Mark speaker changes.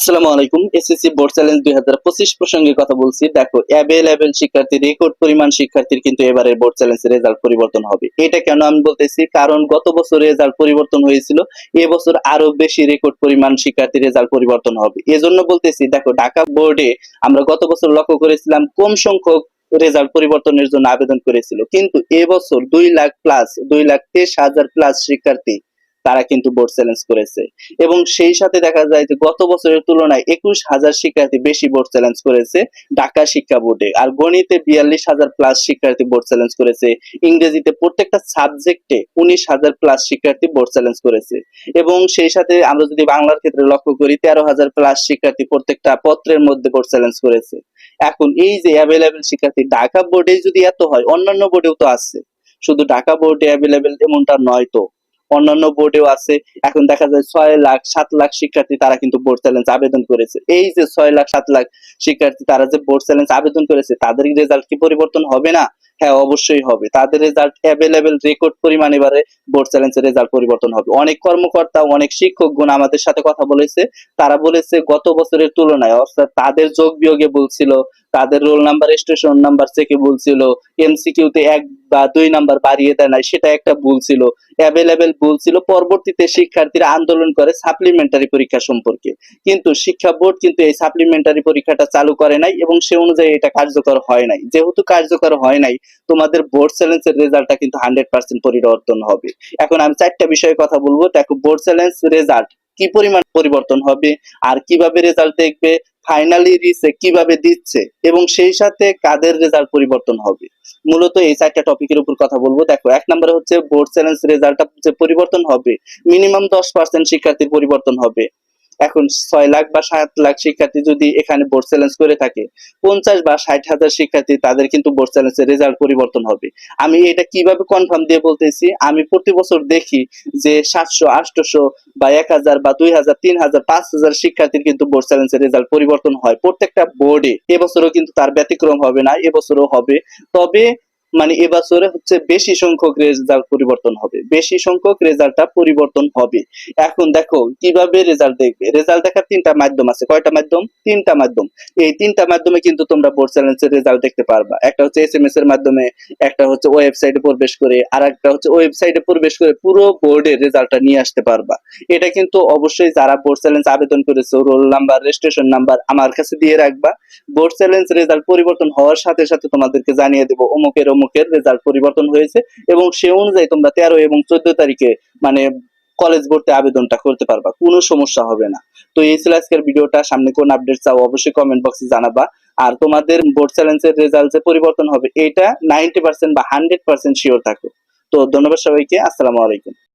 Speaker 1: আসসালামু আলাইকুম। SSC board challenge দুই হাজার পঁচিশ প্রসঙ্গে কথা বলছি। দেখো অ্যাভেলেবেল শিক্ষার্থী রেকর্ড পরিমাণ শিক্ষার্থীর কিন্তু এবারে বোর্ড চ্যালেঞ্জ রেজাল্ট পরিবর্তন হবে। এটা কেন আমি বলতেছি? কারণ গত বছর রেজাল্ট পরিবর্তন হয়েছিল। এবছর আরও বেশি রেকর্ড পরিমাণ শিক্ষার্থী রেজাল্ট পরিবর্তন হবে। এজন্য বলতেছি, দেখো, ঢাকা বোর্ডে আমরা গত বছর লক্ষ্য করেছিলাম, কম সংখ্যক রেজাল্ট পরিবর্তনের জন্য আবেদন করেছিল। কিন্তু এবছর দুই লাখ প্লাস দুই লাখ তেইশ হাজার প্লাস শিক্ষার্থী তারা কিন্তু বোর্ড চ্যালেঞ্জ করেছে। এবং সেই সাথে দেখা যায় যে গত বছরের তুলনায় একুশ হাজার শিক্ষার্থী বেশি বোর্ড চ্যালেঞ্জ করেছে ঢাকা শিক্ষা বোর্ডে। আর গণিতে বিয়াল্লিশ হাজার প্লাস শিক্ষার্থী বোর্ড চ্যালেঞ্জ করেছে, ইংরেজিতে প্রত্যেকটা সাবজেক্টে উনিশ হাজার প্লাস শিক্ষার্থী বোর্ড চ্যালেঞ্জ করেছে। এবং সেই সাথে আমরা যদি বাংলার ক্ষেত্রে লক্ষ্য করি, তেরো হাজার প্লাস শিক্ষার্থী প্রত্যেকটা পত্রের মধ্যে বোর্ড চ্যালেঞ্জ করেছে। এখন এই যে অ্যাভেলেবেল শিক্ষার্থী, ঢাকা বোর্ডে যদি এত হয়, অন্যান্য বোর্ডেও তো আছে। শুধু ঢাকা বোর্ডে অ্যাভেলেবেল এমনটা নয় তো। অন্যান্য বোর্ডেও আছে। এখন দেখা যায় ছয় লাখ, সাত লাখ শিক্ষার্থী তারা কিন্তু বোর্ড চ্যালেঞ্জ আবেদন করেছে। এই যে ছয় লাখ, সাত লাখ শিক্ষার্থী তারা যে বোর্ড চ্যালেঞ্জ আবেদন করেছে, তাদের রেজাল্ট কি পরিবর্তন হবে না? হ্যাঁ অবশ্যই হবে। তাদের রেজাল্ট অ্যাভেলেবেল রেকর্ড পরিমাণ এবারে বোর্ড চ্যালেঞ্জের রেজাল্ট পরিবর্তন হবে। অনেক কর্মকর্তা, অনেক শিক্ষক গুণ আমাদের সাথে কথা বলেছে। তারা বলেছে, গত বছরের তুলনায়, অর্থাৎ তাদের যোগ বিয়োগে বলছিল তাদের রোল নাম্বার স্টেশন নাম্বার চেকে বলছিল এমসিকিউতে এক বা দুই নাম্বার বাড়িয়ে দেয় নাই, সেটা একটা ভুল ছিল। অ্যাভেলেবেল ভুল ছিল, পরবর্তীতে শিক্ষার্থীরা আন্দোলন করে সাপ্লিমেন্টারি পরীক্ষা সম্পর্কে। কিন্তু শিক্ষা বোর্ড কিন্তু এই সাপ্লিমেন্টারি পরীক্ষাটা চালু করে নাই এবং সে অনুযায়ী এটা কার্যকর হয় নাই। যেহেতু কার্যকর হয় নাই তোমাদের বোর্ড চ্যালেঞ্জের রেজাল্টটা কিন্তু হান্ড্রেড পার্সেন্ট পরিবর্তন হবে। এখন আমি চারটা বিষয়ে কথা বলব। দেখো বোর্ড চ্যালেঞ্জ রেজাল্ট কি পরিমাণ পরিবর্তন হবে, আর কীভাবে রেজাল্ট দেখবে ফাইনালি রিসে কীভাবে দিচ্ছে, এবং সেই সাথে কাদের রেজাল্ট পরিবর্তন হবে। মূলত এই চারটা টপিকের উপর কথা বলব। দেখো, এক নম্বরে হচ্ছে বোর্ড চ্যালেঞ্জ রেজাল্টটা যে পরিবর্তন হবে মিনিমাম দশ পার্সেন্ট শিক্ষার্থীর পরিবর্তন হবে। এখন ছয় লাখ বা সাত লাখ শিক্ষার্থী যদি এখানে বোর্ড চ্যালেঞ্জ করে থাকে, পঞ্চাশ বা ষাট হাজার শিক্ষার্থী তাদের কিন্তু বোর্ড চ্যালেঞ্জের রেজাল্ট পরিবর্তন হবে। আমি এটা কীভাবে কনফার্ম দিয়ে বলতেছি, আমি প্রতি বছর দেখি যে সাতশো, আটশো বা এক হাজার বা দুই হাজার, তিন হাজার, পাঁচ হাজার শিক্ষার্থীর কিন্তু বোর্ড চ্যালেঞ্জের রেজাল্ট পরিবর্তন হয়। প্রত্যেকটা বোর্ডে এবছরও কিন্তু তার ব্যতিক্রম হবে না, এবছরও হবে। তবে মানে এবছরে হচ্ছে বেশি সংখ্যক রেজাল্ট পরিবর্তন হবে। বেশি সংখ্যক রেজাল্টটা পরিবর্তন হবে। এখন দেখো, কীভাবে রেজাল্ট দেখবে? রেজাল্ট দেখার তিনটা মাধ্যম আছে। কয়টা মাধ্যম? তিনটা মাধ্যম। এই তিনটা মাধ্যমে কিন্তু তোমরা বোর্ড চ্যালেঞ্জের রেজাল্ট দেখতে পারবা। একটা হচ্ছে এস এম এস এর মাধ্যমে, একটা হচ্ছে ওয়েবসাইটে প্রবেশ করে, আর একটা হচ্ছে ওয়েবসাইটে প্রবেশ করে পুরো বোর্ডের রেজাল্টটা নিয়ে আসতে পারবা। এটা কিন্তু অবশ্যই যারা বোর্ড চ্যালেঞ্জ আবেদন করেছে রোল নাম্বার রেজিস্ট্রেশন নাম্বার আমার কাছে দিয়ে রাখবা। বোর্ড চ্যালেঞ্জ রেজাল্ট পরিবর্তন হওয়ার সাথে সাথে তোমাদেরকে জানিয়ে দেবো, অমুকের অমুকের রেজাল্ট পরিবর্তন হয়েছে এবং সে অনুযায়ী তোমরা তেরো এবং চোদ্দ তারিখে মানে কলেজ ভর্তি আবেদনটা করতে পারবা, কোনো সমস্যা হবে না। তো এই ছিল আজকের ভিডিওটা, সামনে কোন আপডেট চাও অবশ্যই কমেন্ট বক্সে জানাবা। আর তোমাদের বোর্ড চ্যালেঞ্জের রেজাল্ট যে পরিবর্তন হবে, এটা নাইনটি পার্সেন্ট বা হান্ড্রেড পার্সেন্ট শিওর থাকো। তো ধন্যবাদ সবাইকে, আসসালামু আলাইকুম।